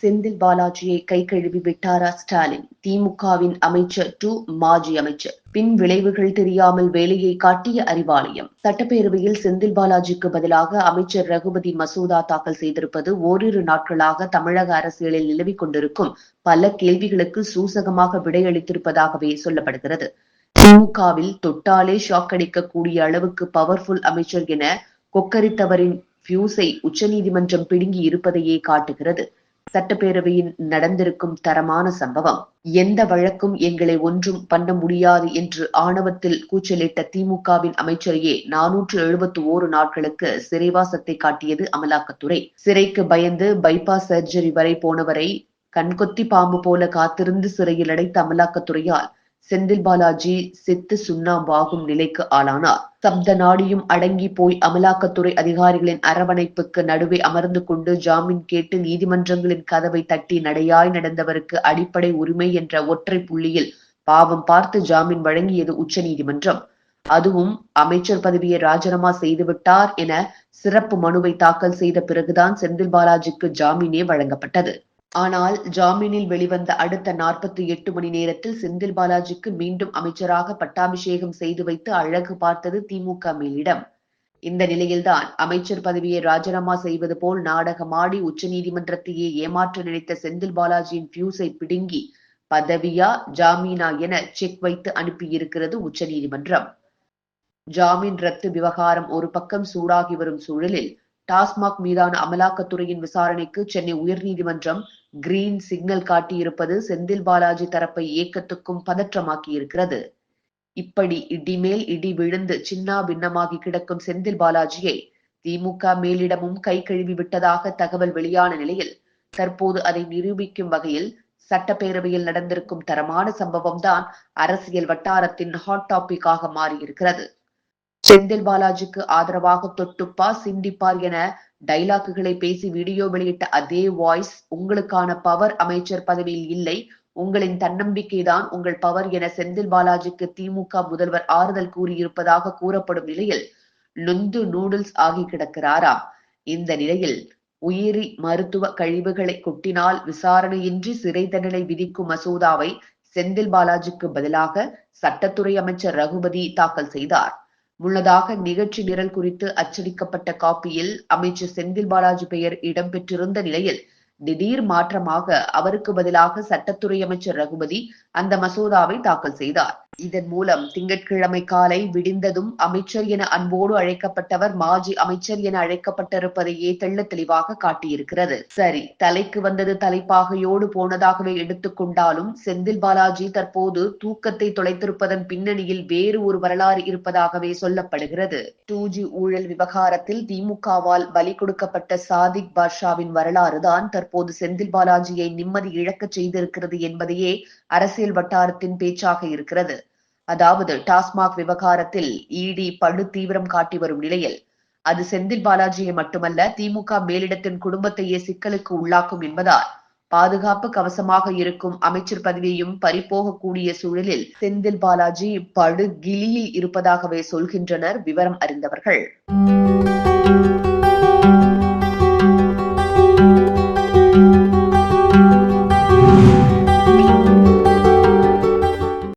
செந்தில் பாலாஜியை கை கழுவி விட்டாரா ஸ்டாலின்? திமுகவின் அமைச்சர் டு மாஜி அமைச்சர். பின் விளைவுகள் தெரியாமல் வேலையை காட்டிய அறிவாலயம். சட்டப்பேரவையில் செந்தில் பாலாஜிக்கு பதிலாக அமைச்சர் ரகுபதி மசோதா தாக்கல் செய்திருப்பது ஓரிரு நாட்களாக தமிழக அரசியலில் நிலவிக் கொண்டிருக்கும். பல கேள்விகளுக்கு சூசகமாக விடையளித்திருப்பதாகவே சொல்லப்படுகிறது. திமுகவில் தொட்டாலே ஷாக் அடிக்கக்கூடிய அளவுக்கு பவர்ஃபுல் அமைச்சர் என கொக்கரித்தவரின் பியூஸை உச்சநீதிமன்றம் பிடுங்கி இருப்பதையே காட்டுகிறது. சட்டப்பேரவையில் நடந்திருக்கும் தரமான சம்பவம். எந்த வழக்கும் எங்களை ஒன்றும் பண்ண முடியாது என்று ஆணவத்தில் கூச்சலிட்ட திமுகவின் அமைச்சரையே நானூற்று எழுபத்தி ஓரு நாட்களுக்கு சிறைவாசத்தை காட்டியது அமலாக்கத்துறை. சிறைக்கு பயந்து பைபாஸ் சர்ஜரி வரை போனவரை கண்கொத்தி பாம்பு போல காத்திருந்து சிறையில் அடைத்த அமலாக்கத்துறையால் செந்தில் பாலாஜி செத்து சுண்ணாம்பாகும் நிலைக்கு ஆளானார். சப்த நாடியும் அடங்கி போய் அமலாக்கத்துறை அதிகாரிகளின் அரவணைப்புக்கு நடுவே அமர்ந்து கொண்டு ஜாமீன் கேட்டு நீதிமன்றங்களின் கதவை தட்டி நடையாய் நடந்தவருக்கு அடிப்படை உரிமை என்ற ஒற்றை புள்ளியில் பாவம் பார்த்து ஜாமீன் வழங்கியது உச்சநீதிமன்றம். அதுவும் அமைச்சர் பதவியை ராஜினாமா செய்துவிட்டார் என சிறப்பு மனுவை தாக்கல் செய்த பிறகுதான் செந்தில் பாலாஜிக்கு ஜாமீனே வழங்கப்பட்டது. ஆனால் ஜாமீனில் வெளிவந்த அடுத்த நாற்பத்தி எட்டு மணி நேரத்தில் செந்தில் பாலாஜிக்கு மீண்டும் அமைச்சராக பட்டாபிஷேகம் செய்து வைத்து அழகு பார்த்தது திமுக மேலிடம். இந்த நிலையில்தான் அமைச்சர் பதவியை ராஜினாமா செய்வது போல் நாடகமாடி உச்சநீதிமன்றத்தையே ஏமாற்ற நினைத்த செந்தில் பாலாஜியின் பியூஸை பிடுங்கி பதவியா ஜாமீனா என செக் வைத்து அனுப்பியிருக்கிறது உச்சநீதிமன்றம். ஜாமீன் ரத்து விவகாரம் ஒரு பக்கம் சூடாகி வரும் சூழலில் டாஸ்மாக் மீதான அமலாக்கத்துறையின் விசாரணைக்கு சென்னை உயர்நீதிமன்றம் கிரீன் சிக்னல் காட்டியிருப்பது செந்தில் பாலாஜி தரப்பை இயக்கத்துக்கும் பதற்றமாக்கி இருக்கிறது இப்படி இடிமேல் இடி விழுந்து சின்னா பின்னமாகி கிடக்கும் செந்தில் பாலாஜியை திமுக மேலிடமும் கை கழுவி விட்டதாக தகவல் வெளியான நிலையில் தற்போது அதை நிரூபிக்கும் வகையில் சட்டப்பேரவையில் நடந்திருக்கும் தரமான சம்பவம் தான் அரசியல் வட்டாரத்தின் ஹாட் டாபிக்காக மாறியிருக்கிறது. செந்தில் பாலாஜிக்கு ஆதரவாக தொட்டுப்பா சிண்டிப்பார் என டைலாக்குகளை பேசி வீடியோ வெளியிட்ட அதே வாய்ஸ் உங்களுக்கான பவர் அமைச்சர் பதவியில் இல்லை உங்களின் தன்னம்பிக்கைதான் உங்கள் பவர் என செந்தில் பாலாஜிக்கு திமுக முதல்வர் ஆறுதல் கூறியிருப்பதாக கூறப்படும் நிலையில் நொந்து நூடுல்ஸ் ஆகி கிடக்கிறாராம் இந்த நிலையில் உயிரி மருத்துவ கழிவுகளை கொட்டினால் விசாரணையின்றி சிறை தண்டனை விதிக்கும் மசோதாவை செந்தில் பாலாஜிக்கு பதிலாக சட்டத்துறை அமைச்சர் ரகுபதி தாக்கல் செய்தார். முன்னதாக நிகழ்ச்சி நிரல் குறித்து அச்சடிக்கப்பட்ட காப்பியில் அமைச்சர் செந்தில் பாலாஜி பெயர் இடம்பெற்றிருந்த நிலையில் திடீர் மாற்றமாக அவருக்கு பதிலாக சட்டத்துறை அமைச்சர் ரகுபதி அந்த மசோதாவை தாக்கல் செய்தார். இதன் மூலம் திங்கட்கிழமை காலை விடிந்ததும் அமைச்சர் என அன்போடு அழைக்கப்பட்டவர் மாஜி அமைச்சர் என அழைக்கப்பட்டிருப்பதையே தெள்ள தெளிவாக காட்டியிருக்கிறது. சரி தலைக்கு வந்தது தலைப்பாகையோடு போனதாகவே எடுத்துக்கொண்டாலும் செந்தில் பாலாஜி தற்போது தூக்கத்தை தொலைத்திருப்பதன் பின்னணியில் வேறு ஒரு வரலாறு இருப்பதாகவே சொல்லப்படுகிறது. டூ ஜி ஊழல் விவகாரத்தில் திமுகவால் பலி கொடுக்கப்பட்ட சாதிக் பாஷாவின் வரலாறுதான் தற்போது செந்தில் பாலாஜியை நிம்மதி இழக்கச் செய்திருக்கிறது என்பதையே அரசியல் வட்டாரத்தின் பேச்சாக இருக்கிறது. அதாவது டாஸ்மாக் விவகாரத்தில் இடி படு தீவிரம் காட்டி வரும் நிலையில் அது செந்தில் பாலாஜியை மட்டுமல்ல திமுக மேலிடத்தின் குடும்பத்தையே சிக்கலுக்கு உள்ளாக்கும் என்பதால் பாதுகாப்பு கவசமாக இருக்கும் அமைச்சர் பதவியையும் பறிபோகக்கூடிய சூழலில் செந்தில் பாலாஜி படு கிளியில் இருப்பதாகவே சொல்கின்றனர் விவரம் அறிந்தவர்கள்.